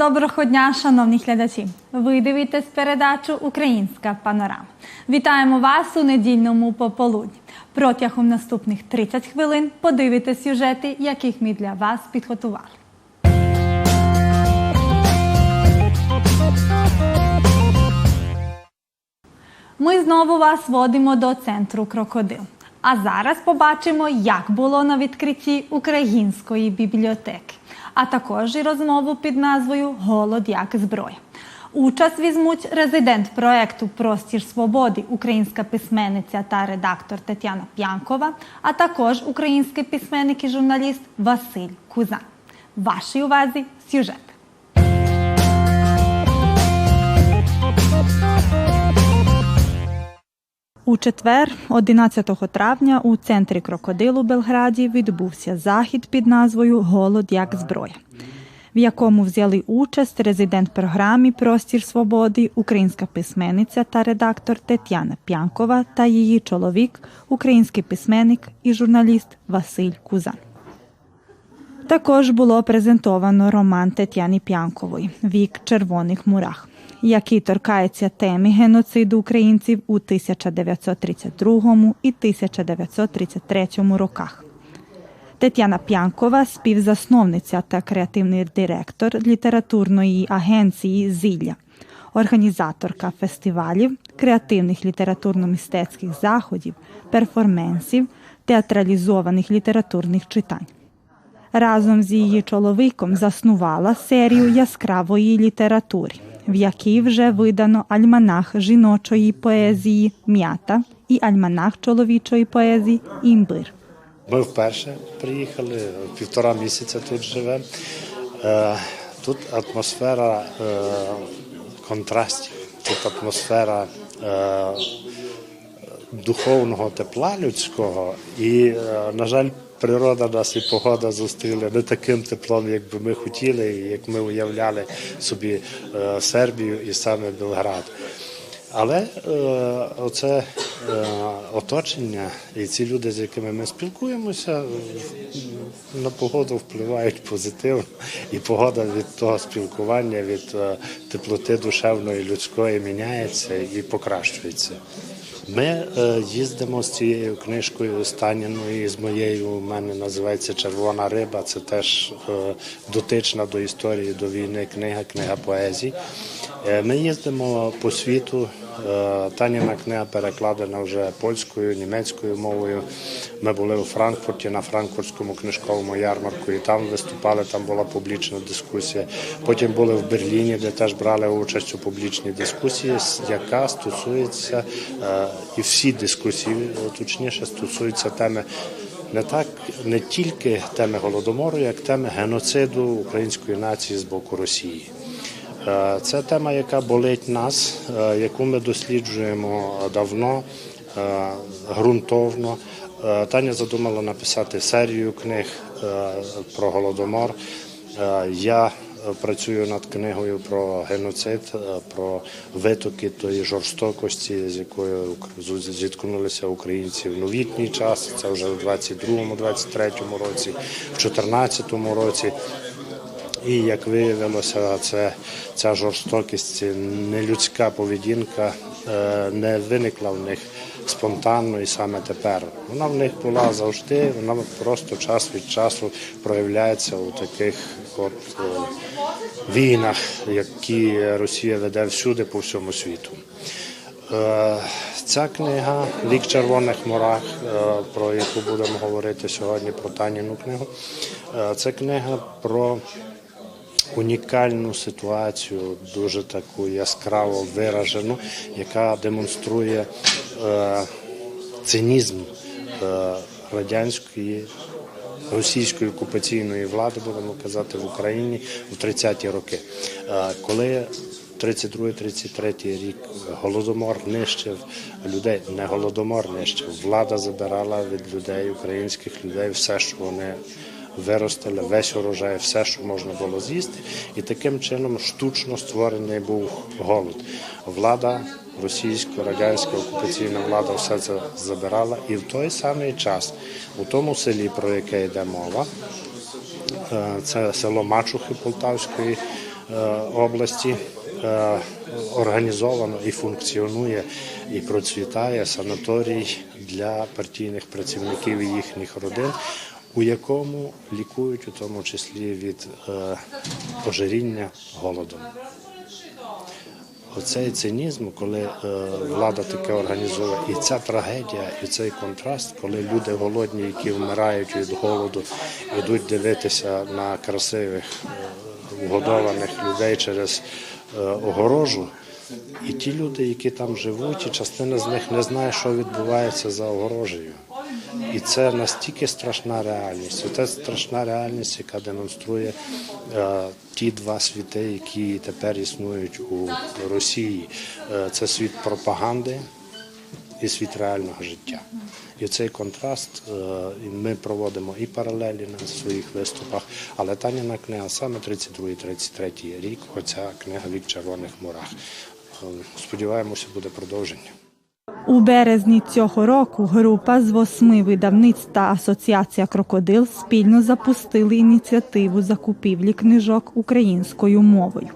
Доброго дня, шановні глядачі! Ви дивитесь передачу Українська панорама. Вітаємо вас у недільному пополудні. Протягом наступних 30 хвилин подивитесь сюжети, яких ми для вас підготували. Ми знову вас водимо до центру крокодил. А зараз побачимо, як було на відкритті української бібліотеки, а також і розмову під назвою Голод як зброя. Участь візьмуть резидент проекту Простір свободи, українська письменниця та редактор Тетяна П'янкова, а також український письменник і журналіст Василь Кузан. Вашій увазі сюжет. У четвер, 11 травня, у центрі крокодилу Белграді відбувся захід під назвою Голод як зброя, в якому взяли участь резидент програми Простір свободи, українська письменниця та редактор Тетяна П'янкова та її чоловік, український письменник і журналіст Василь Кузан. Також було презентовано роман Тетяни П'янкової Вік червоних мурах, який торкається теми геноциду українців у 1932 і 1933 роках. Тетяна П'янкова, співзасновниця та креативний директор літературної агенції Зілля, організаторка фестивалів, креативних літературно-мистецьких заходів, перформансів, театралізованих літературних читань. Разом з її чоловіком заснувала серію яскравої літератури, в якій вже видано альманах жіночої поезії М'ята і альманах чоловічої поезії Імбир. Ми вперше приїхали, півтора місяця тут живемо. Е, Тут атмосфера е, контрастів, тут атмосфера е, духовного тепла людського. І, на жаль, природа нас і погода зустріли не таким теплом, як би ми хотіли, як ми уявляли собі е, Сербію і саме Белград. Але е, оце е, оточення і ці люди, з якими ми спілкуємося, на погоду впливають позитивно, і погода від того спілкування, від теплоти душевної людської міняється і покращується. Ми е, їздимо з цією книжкою Станіною, з моєю у мене називається Червона риба. Це теж е, дотична до історії, до війни книга, книга поезії. Е, Ми їздимо по світу. Е, Таніна книга перекладена вже польською, німецькою мовою. Ми були у Франкфурті на франкфуртському книжковому ярмарку, і там виступали, там була публічна дискусія. Потім були в Берліні, де теж брали участь у публічній дискусії, яка стосується е, і всі дискусії, точніше, стосуються теми. Не так не тільки теми голодомору, як теми геноциду української нації з боку Росії. Е, Це тема, яка болить нас, е, яку ми досліджуємо давно, е, ґрунтовно. Таня задумала написати серію книг про голодомор. Я працюю над книгою про геноцид, про витоки тої жорстокості, з якою зіткнулися українці в новітній час. Це вже в 22-23 році, в 2014 році. І як виявилося, це ця жорстокість, нелюдська поведінка е, не виникла в них спонтанно і саме тепер. Вона в них була завжди, вона просто час від часу проявляється у таких от е, війнах, які Росія веде всюди по всьому світу. Е, Ця книга Вік червоних морах, про яку будемо говорити сьогодні, про Таніну книгу. Це книга про унікальну ситуацію, дуже таку яскраво виражену, яка демонструє е, цинізм е, радянської. Російської окупаційної влади, будемо казати, в Україні в 30-ті роки, Е, коли 32-33 рік голодомор нищив людей, не голодомор нищив, влада забирала від людей, українських людей, все, що вони виростили, весь урожай, все, що можна було з'їсти, і таким чином штучно створений був голод. Влада російська, радянська окупаційна влада все це забирала, і в той самий час у тому селі, про яке йде мова, е, це село Мачухи Полтавської області е, організовано і функціонує і процвітає санаторій для партійних працівників і їхніх родин, у якому лікують у тому числі від е, ожиріння голодом. Оцей цинізм, коли е, влада таке організує, і ця трагедія, і цей контраст, коли люди голодні, які вмирають від голоду, йдуть дивитися на красивих е, вгодованих людей через е, огорожу. І ті люди, які там живуть, і частина з них не знає, що відбувається за огорожею. І це настільки страшна реальність. Це страшна реальність, яка демонструє е, ті два світи, які тепер існують у Росії. Е, це світ пропаганди і світ реального життя. І цей контраст е, ми проводимо і паралелі на своїх виступах, але Таніна книга саме 32-33 рік, оця книга Вік червоних морах. Е, Сподіваємося, буде продовження. У березні цього року група з восьми видавництв та Асоціація Крокодил спільно запустили ініціативу закупівлі книжок українською мовою,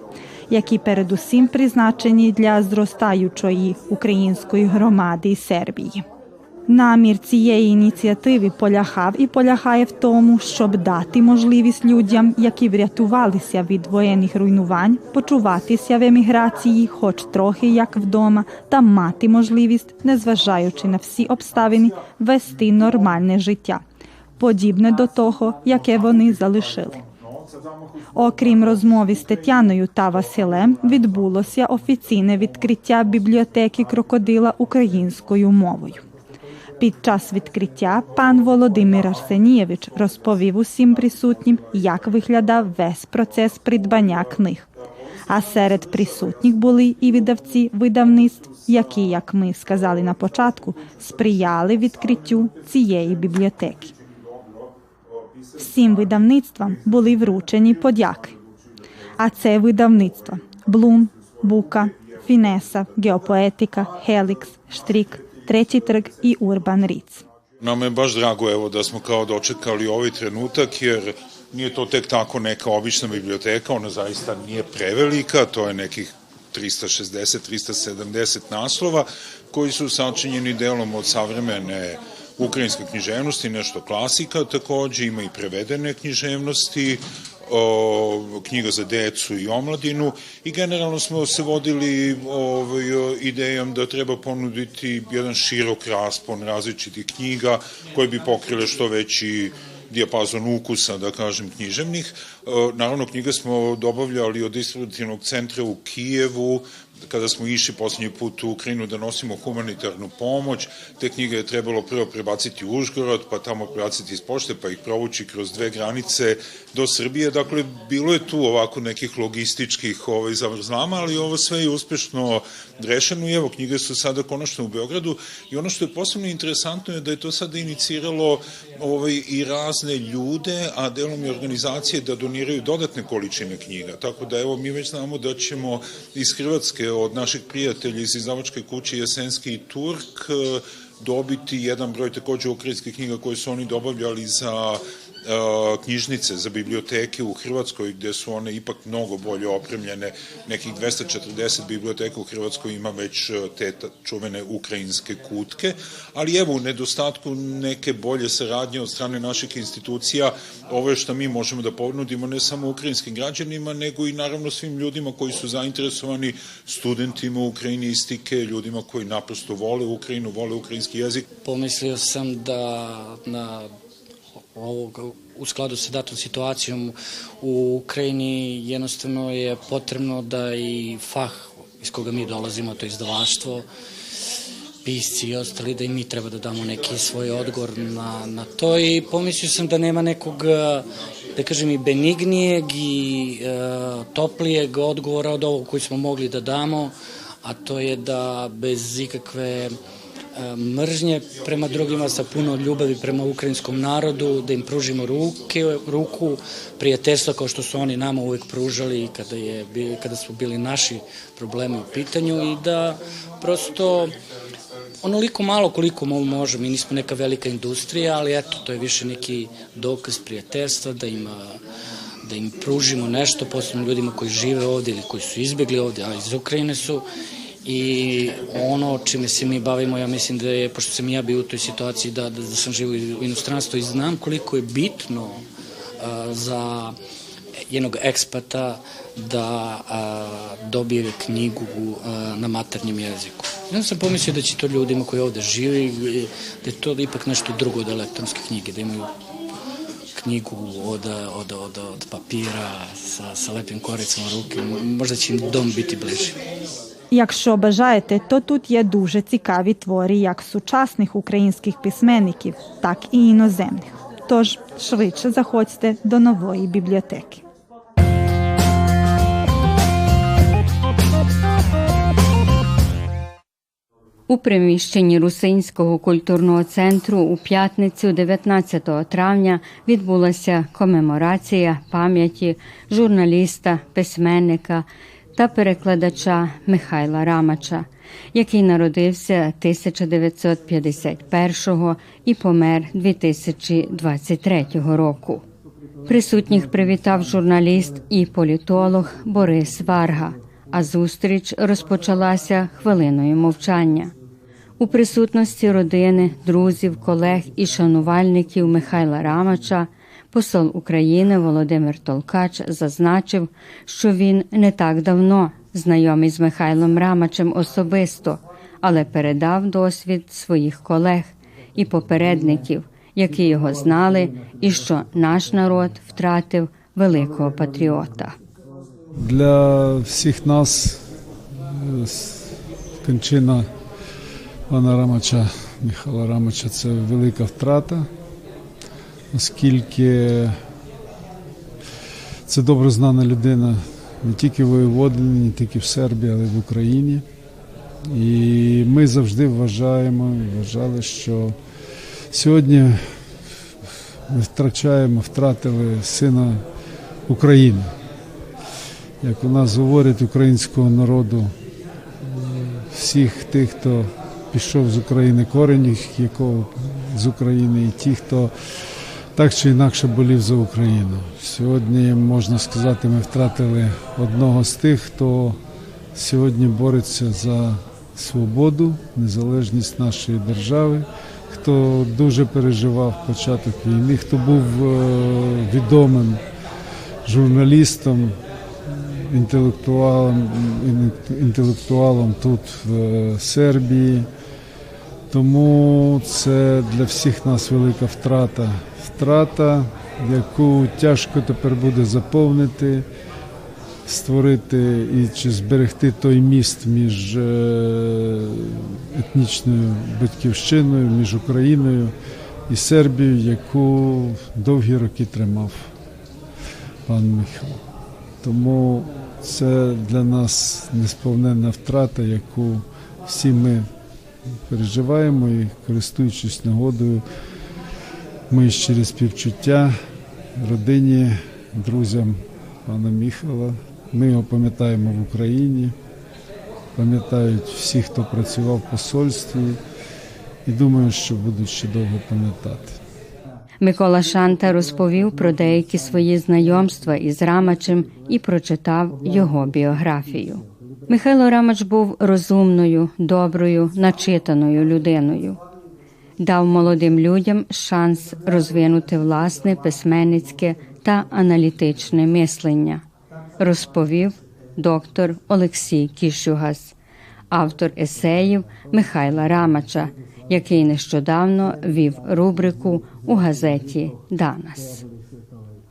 які передусім призначені для зростаючої української громади Сербії. Намір цієї ініціативи полягав і полягає в тому, щоб дати можливість людям, які врятувалися від воєнних руйнувань, почуватися в еміграції, хоч трохи як вдома, та мати можливість, незважаючи на всі обставини, вести нормальне життя, подібне до того, яке вони залишили. Окрім розмови з Тетяною та Василем, відбулося офіційне відкриття бібліотеки крокодила українською мовою. Під час відкриття пан Володимир Арсенієвич розповів усім присутнім, як виглядав весь процес придбання книг. А серед присутніх були і видавці видавництв, які, як ми сказали на початку, сприяли відкриттю цієї бібліотеки. Всім видавництвам були вручені подяки. А це видавництва Блум, Бука, Фінеса, Геопоетика, Хелікс, Штрик, Treći trg i Urban Ritz. Nama je baš drago evo da smo kao dočekali ovaj trenutak jer nije to tek tako neka obična biblioteka, ona zaista nije prevelika, to je nekih 360-370 naslova koji su sačinjeni delom od savremene ukrajinske književnosti, nešto klasika takođe, ima i prevedene književnosti, o, knjiga za decu i omladinu i generalno smo se vodili ovaj, idejom da treba ponuditi jedan širok raspon različitih knjiga koje bi pokrile što veći dijapazon ukusa, da kažem, književnih. E, Naravno, knjige smo dobavljali od distributivnog centra u Kijevu, kada smo išli poslednji put u Ukrajinu da nosimo humanitarnu pomoć, te knjige je trebalo prvo prebaciti u Užgorod, pa tamo prebaciti iz pošte, pa ih provući kroz dve granice do Srbije. Dakle, bilo je tu ovako nekih logističkih ovaj, zavrzlama, ali ovo sve je uspešno rešeno i evo, knjige su sada konačno u Beogradu i ono što je posebno interesantno je da je to sada iniciralo ovaj, i razne ljude, a delom i organizacije da doniraju dodatne količine knjiga. Tako da evo, mi već znamo da ćemo iz Hrvatske od naših prijatelja iz izdavačke kuće Jesenski i Turk eh, dobiti jedan broj takođe ukrajinskih knjiga koje su oni dobavljali za knjižnice za biblioteke u Hrvatskoj gde su one ipak mnogo bolje opremljene. Nekih 240 biblioteka u Hrvatskoj ima već te čuvene ukrajinske kutke ali evo u nedostatku neke bolje saradnje od strane naših institucija ovo je što mi možemo da ponudimo ne samo ukrajinskim građanima nego i naravno svim ljudima koji su zainteresovani studentima ukrajinistike ljudima koji naprosto vole Ukrajinu vole ukrajinski jezik. Pomislio sam da na ovog, u skladu sa datom situacijom u Ukrajini jednostavno je potrebno da i fah iz koga mi dolazimo, to je izdavaštvo, pisci i ostali, da i mi treba da damo neki svoj odgovor na, na to. I pomislio sam da nema nekog da kažem i benignijeg i e, toplijeg odgovora od ovog koji smo mogli da damo, a to je da bez ikakve mržnje prema drugima, sa puno ljubavi prema ukrajinskom narodu, da im pružimo ruke, ruku, prijateljstva kao što su oni nama uvek pružali kada, je, kada su bili naši problemi u pitanju i da prosto onoliko malo koliko mo- može, mi nismo neka velika industrija, ali eto, to je više neki dokaz prijateljstva, da im, a, da im pružimo nešto, posebno ljudima koji žive ovde ili koji su izbjegli ovde, a iz Ukrajine su, i ono čime se mi bavimo, ja mislim da je, pošto sam i ja bio u toj situaciji da, da, da sam živo u inostranstvu i znam koliko je bitno a, za jednog ekspata da a, dobije knjigu a, na maternjem jeziku. Ja sam pomislio da će to ljudima koji ovde žive, da je to ipak nešto drugo od elektronske knjige, da imaju knjigu od, od, od, od papira sa, sa lepim koricama ruke, možda će im dom biti bliži. Якщо бажаєте, то тут є дуже цікаві твори як сучасних українських письменників, так і іноземних. Тож швидше заходьте до нової бібліотеки. У приміщенні Русинського культурного центру у п'ятницю 19 травня відбулася комеморація пам'яті журналіста, письменника та перекладача Михайла Рамача, який народився 1951 і помер 2023 року. Присутніх привітав журналіст і політолог Борис Варга. А зустріч розпочалася хвилиною мовчання. У присутності родини, друзів, колег і шанувальників Михайла Рамача посол України Володимир Толкач зазначив, що він не так давно знайомий з Михайлом Рамачем особисто, але передав досвід своїх колег і попередників, які його знали, і що наш народ втратив великого патріота. Для всіх нас кончина пана Рамача, Михайла Рамача це велика втрата, оскільки це добре знана людина не тільки в Воєводині, не тільки в Сербії, але й в Україні. І ми завжди вважаємо вважали, що сьогодні ми втрачаємо, втратили сина України як у нас говорять українського народу, всіх тих, хто пішов з України корені, якого з України, і ті, хто так чи інакше болів за Україну. Сьогодні, можна сказати, ми втратили одного з тих, хто сьогодні бореться за свободу, незалежність нашої держави, хто дуже переживав початок війни, хто був е, відомим журналістом, інтелектуалом, інтелектуалом тут в е, Сербії. Тому це для всіх нас велика втрата. Втрата, яку тяжко тепер буде заповнити, створити і чи зберегти той міст між е, етнічною батьківщиною, між Україною і Сербією, яку довгі роки тримав пан Михайло. Тому це для нас несповненна втрата, яку всі ми переживаємо і користуючись нагодою, ми через співчуття родині, друзям пана Міхала. Ми його пам'ятаємо в Україні, пам'ятають всі, хто працював в посольстві, і думаю, що будуть ще довго пам'ятати. Микола Шанта розповів про деякі свої знайомства із Рамачем і прочитав його біографію. Михайло Рамач був розумною, доброю, начитаною людиною. Дав молодим людям шанс розвинути власне письменницьке та аналітичне мислення, розповів доктор Олексій Кішугас, автор есеїв Михайла Рамача, який нещодавно вів рубрику у газеті Данас.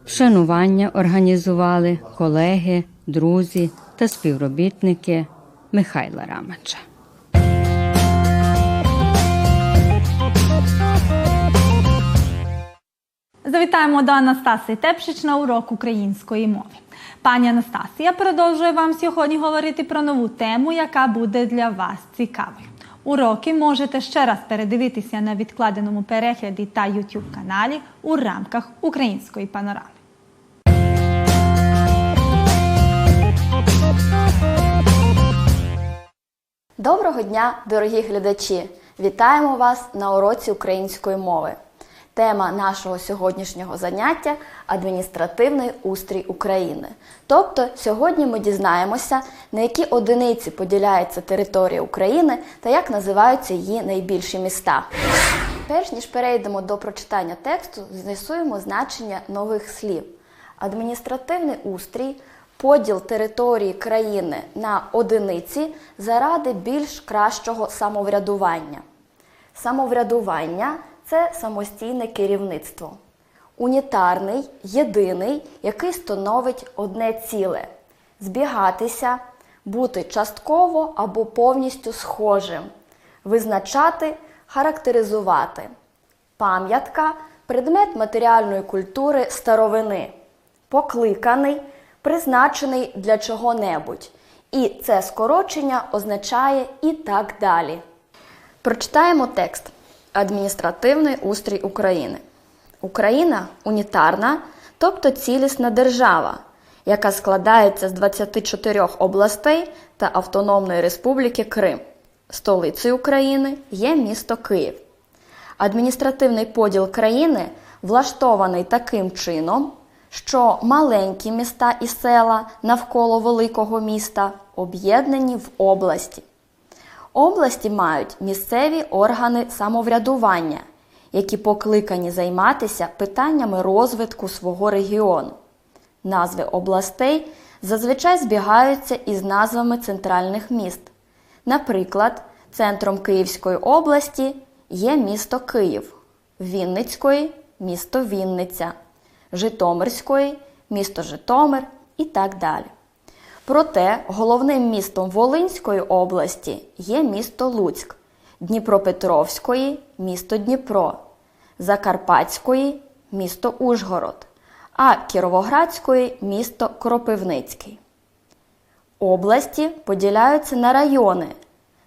Вшанування організували колеги, друзі та співробітники Михайла Рамача. Завітаємо до Анастасії Тепшич на урок української мови. Пані Анастасія продовжує вам сьогодні говорити про нову тему, яка буде для вас цікавою. Уроки можете ще раз передивитися на відкладеному перегляді та YouTube каналі у рамках української панорами. Доброго дня, дорогі глядачі! Вітаємо вас на уроці української мови. Тема нашого сьогоднішнього заняття адміністративний устрій України. Тобто, сьогодні ми дізнаємося, на які одиниці поділяється територія України та як називаються її найбільші міста. Перш ніж перейдемо до прочитання тексту, з'ясуємо значення нових слів. Адміністративний устрій поділ території країни на одиниці заради більш кращого самоврядування. Самоврядування це самостійне керівництво. Унітарний, єдиний, який становить одне ціле збігатися, бути частково або повністю схожим, визначати, характеризувати. Пам'ятка предмет матеріальної культури старовини, покликаний, призначений для чого-небудь. І це скорочення означає і так далі. Прочитаємо текст. Адміністративний устрій України. Україна унітарна, тобто цілісна держава, яка складається з 24 областей та Автономної Республіки Крим. Столицею України є місто Київ. Адміністративний поділ країни влаштований таким чином, що маленькі міста і села навколо великого міста об'єднані в області. Області мають місцеві органи самоврядування, які покликані займатися питаннями розвитку свого регіону. Назви областей зазвичай збігаються із назвами центральних міст. Наприклад, центром Київської області є місто Київ, Вінницької місто Вінниця, Житомирської місто Житомир і так далі. Проте головним містом Волинської області є місто Луцьк, Дніпропетровської місто Дніпро, Закарпатської місто Ужгород, а Кіровоградської місто Кропивницький. Області поділяються на райони,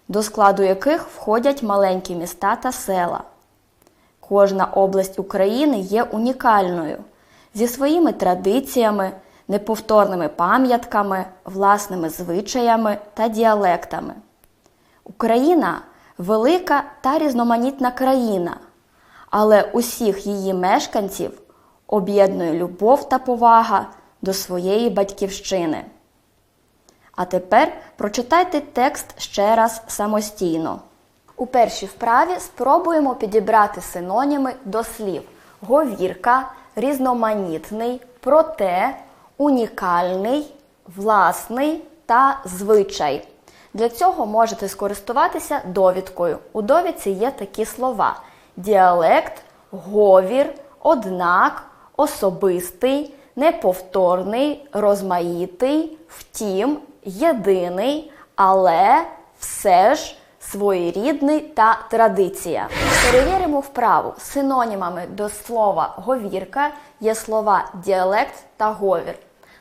до складу яких входять маленькі міста та села. Кожна область України є унікальною зі своїми традиціями, неповторними пам'ятками, власними звичаями та діалектами. Україна велика та різноманітна країна, але усіх її мешканців об'єднує любов та повага до своєї батьківщини. А тепер прочитайте текст ще раз самостійно. У першій вправі спробуємо підібрати синоніми до слів говірка, різноманітний, проте, унікальний, власний та звичай. Для цього можете скористуватися довідкою. У довідці є такі слова: діалект, говір, однак, особистий, неповторний, розмаїтий, втім, єдиний, але все ж своєрідний та традиція. Перевіримо вправу. Синонімами до слова говірка є слова діалект та говір.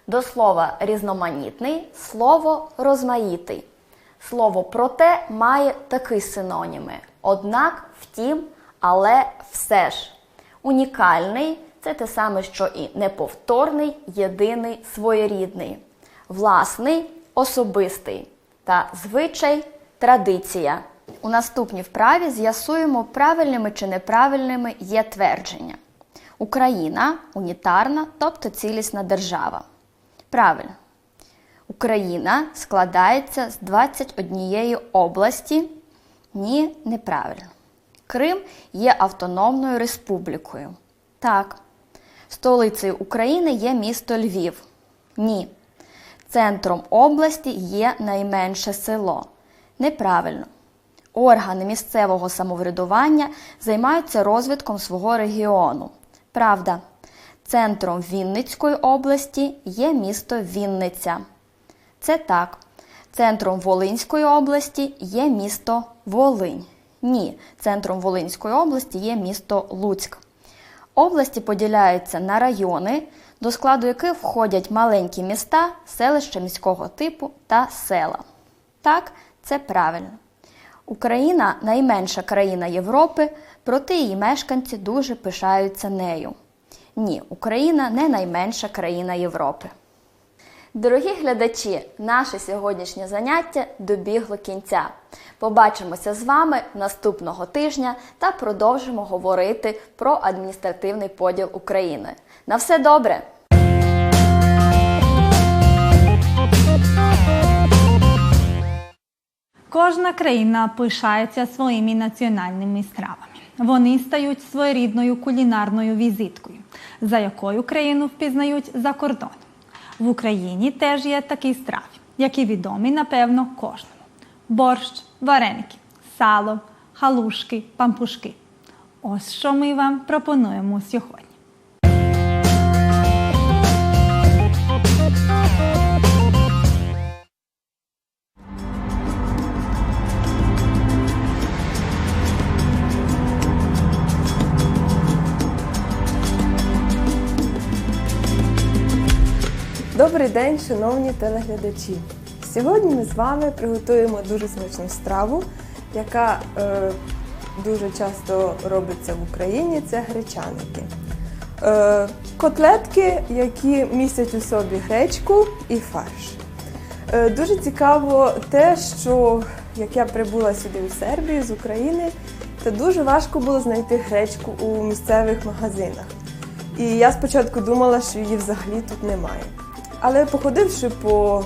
До слова різноманітний слово розмаїтий. Слово проте має такі синоніми: однак, втім, але все ж. Унікальний це те саме, що і неповторний, єдиний, своєрідний, власний, особистий та звичай, традиція. У наступній вправі з'ясуємо, правильними чи неправильними є твердження. Україна унітарна, тобто цілісна держава. Правильно. Україна складається з 21 області. Ні, неправильно. Крим є автономною республікою. Так. Столицею України є місто Львів. Ні. Центром області є найменше село. Неправильно. Органи місцевого самоврядування займаються розвитком свого регіону. Правда. Центром Вінницької області є місто Вінниця. Це так. Центром Волинської області є місто Волинь. Ні, центром Волинської області є місто Луцьк. Області поділяються на райони, до складу яких входять маленькі міста, селища міського типу та села. Так, це правильно. Україна найменша країна Європи, проте її мешканці дуже пишаються нею. Ні, Україна не найменша країна Європи. Дорогі глядачі, наше сьогоднішнє заняття добігло кінця. Побачимося з вами наступного тижня та продовжимо говорити про адміністративний поділ України. На все добре! Кожна країна пишається своїми національними стравами. Вони стають своєрідною кулінарною візиткою, за якою країну впізнають за кордон. В Україні теж є такий страв, які відомі, напевно, кожному: борщ, вареники, сало, халушки, пампушки. Ось що ми вам пропонуємо сьогодні. Добрий день, шановні телеглядачі! Сьогодні ми з вами приготуємо дуже смачну страву, яка е, дуже часто робиться в Україні. Це гречаники. Е, котлетки, які містять у собі гречку і фарш. Е, дуже цікаво те, що як я прибула сюди в Сербію з України, то дуже важко було знайти гречку у місцевих магазинах. І я спочатку думала, що її взагалі тут немає. Але походивши по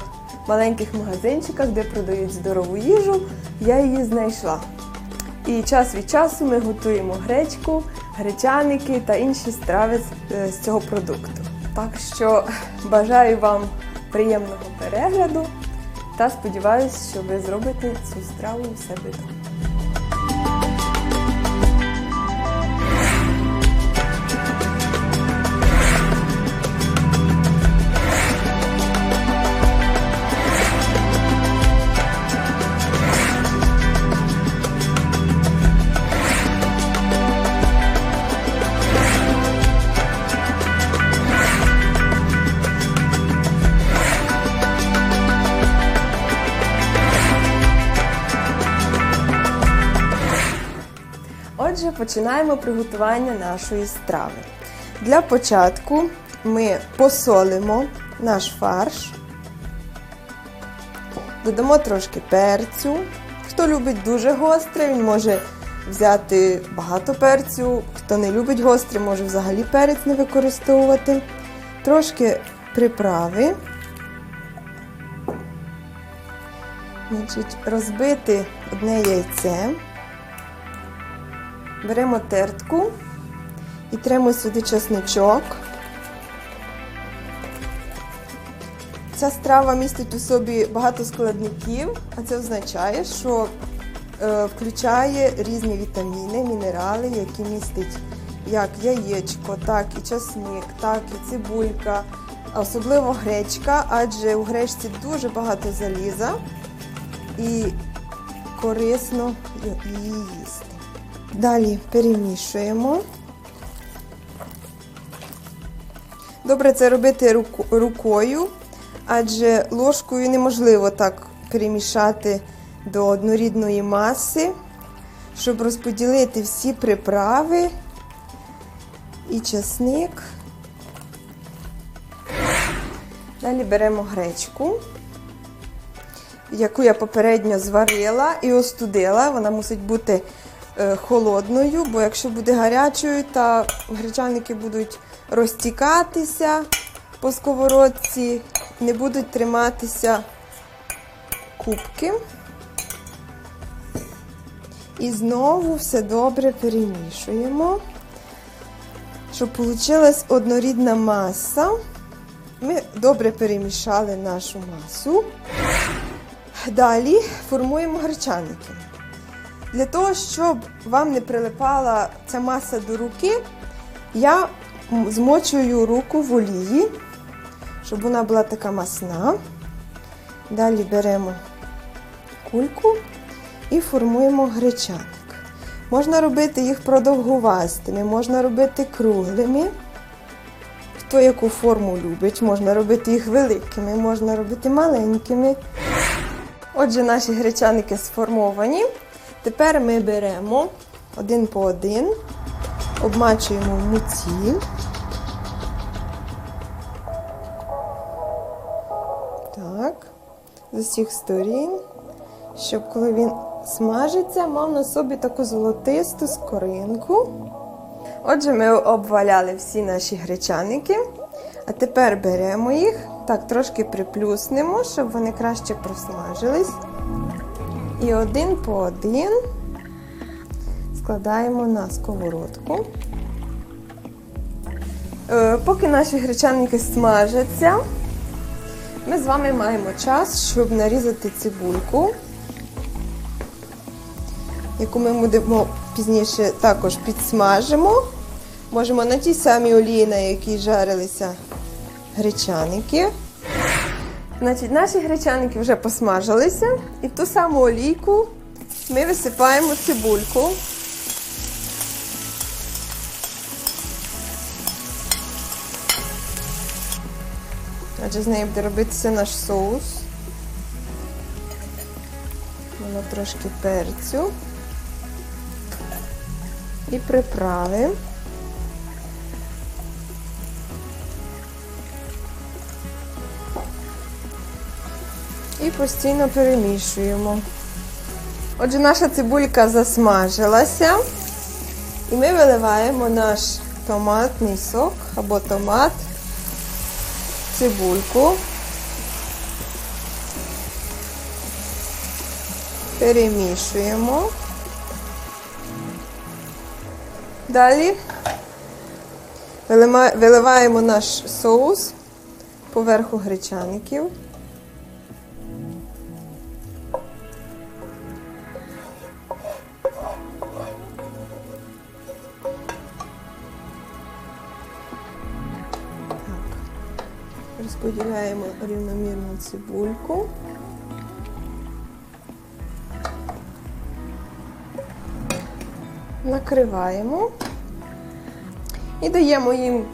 маленьких магазинчиках, де продають здорову їжу, я її знайшла. І час від часу ми готуємо гречку, гречаники та інші страви з- е, цього продукту. Так що бажаю вам приємного перегляду та сподіваюся, що ви зробите цю страву у себе починаємо приготування нашої страви. Для початку ми посолимо наш фарш, додамо трошки перцю. Хто любить дуже гостре, він може взяти багато перцю. Хто не любить гостре, може взагалі перець не використовувати. Трошки приправи. Значить, розбити одне яйце. Беремо тертку і тремо сюди чесничок. Ця страва містить у собі багато складників, а це означає, що е, включає різні вітаміни, мінерали, які містить як яєчко, так і часник, так і цибулька, особливо гречка, адже у гречці дуже багато заліза і корисно її їсти. Далі перемішуємо. Добре це робити рукою, адже ложкою неможливо так перемішати до однорідної маси, щоб розподілити всі приправи і часник. Далі беремо гречку, яку я попередньо зварила і остудила. Вона мусить бути холодною, бо якщо буде гарячою, то гречаники будуть розтікатися по сковородці, не будуть триматися кубки. І знову все добре перемішуємо, щоб вийшла однорідна маса. Ми добре перемішали нашу масу. Далі формуємо гречаники. Для того, щоб вам не прилипала ця маса до руки, я змочую руку в олії, щоб вона була така масна. Далі беремо кульку і формуємо гречаник. Можна робити їх продовгувастими, можна робити круглими. Хто яку форму любить, можна робити їх великими, можна робити маленькими. Отже, наші гречаники сформовані. Тепер ми беремо один по один, обмачуємо в муці. Так, з усіх сторін, щоб коли він смажиться, мав на собі таку золотисту скоринку. Отже, ми обваляли всі наші гречаники. А тепер беремо їх, так трошки приплюснемо, щоб вони краще просмажились. І один по один складаємо на сковородку. Е, Поки наші гречаники смажаться, ми з вами маємо час, щоб нарізати цибульку, яку ми будемо пізніше також підсмажимо. Можемо на тій самій олії, на якій жарилися гречаники. Значить, наші гречаники вже посмажилися, і в ту саму олійку ми висипаємо цибульку. Адже з нею буде робитися наш соус. Воно трошки перцю і приправи. Постійно перемішуємо. Отже, наша цибулька засмажилася. І ми виливаємо наш томатний сок або томат, цибульку. Перемішуємо. Далі виливаємо наш соус поверху гречаників. Розподіляємо рівномірно цибульку. Накриваємо і даємо їм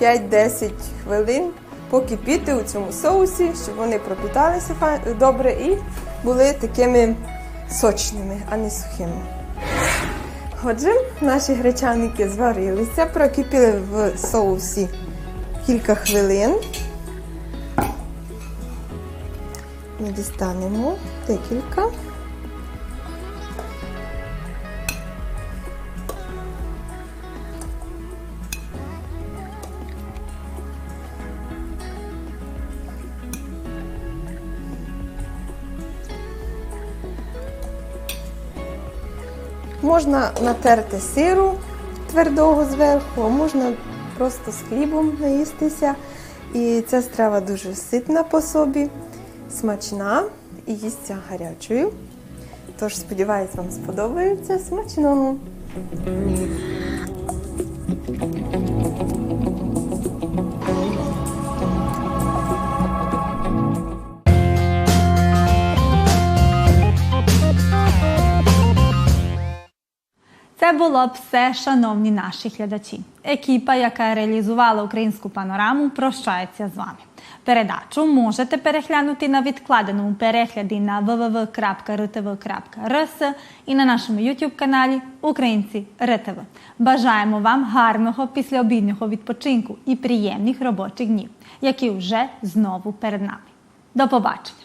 5-10 хвилин покипіти у цьому соусі, щоб вони пропіталися добре і були такими сочними, а не сухими. Отже, наші гречаники зварилися, прокипіли в соусі кілька хвилин. Ми дістанемо декілька. Можна натерти сиру твердого зверху, а можна просто з хлібом наїстися. І ця страва дуже ситна по собі, смачна і їсться гарячою. Тож, сподіваюсь, вам сподобається смачного. Це було б все, шановні наші глядачі. Екіпа, яка реалізувала українську панораму, прощається з вами. Передачу можете переглянути на відкладеному перегляді на www.rtv.rs і на нашому YouTube каналі Українці РТВ. Бажаємо вам гарного післяобіднього відпочинку і приємних робочих днів, які вже знову перед нами. До побачення!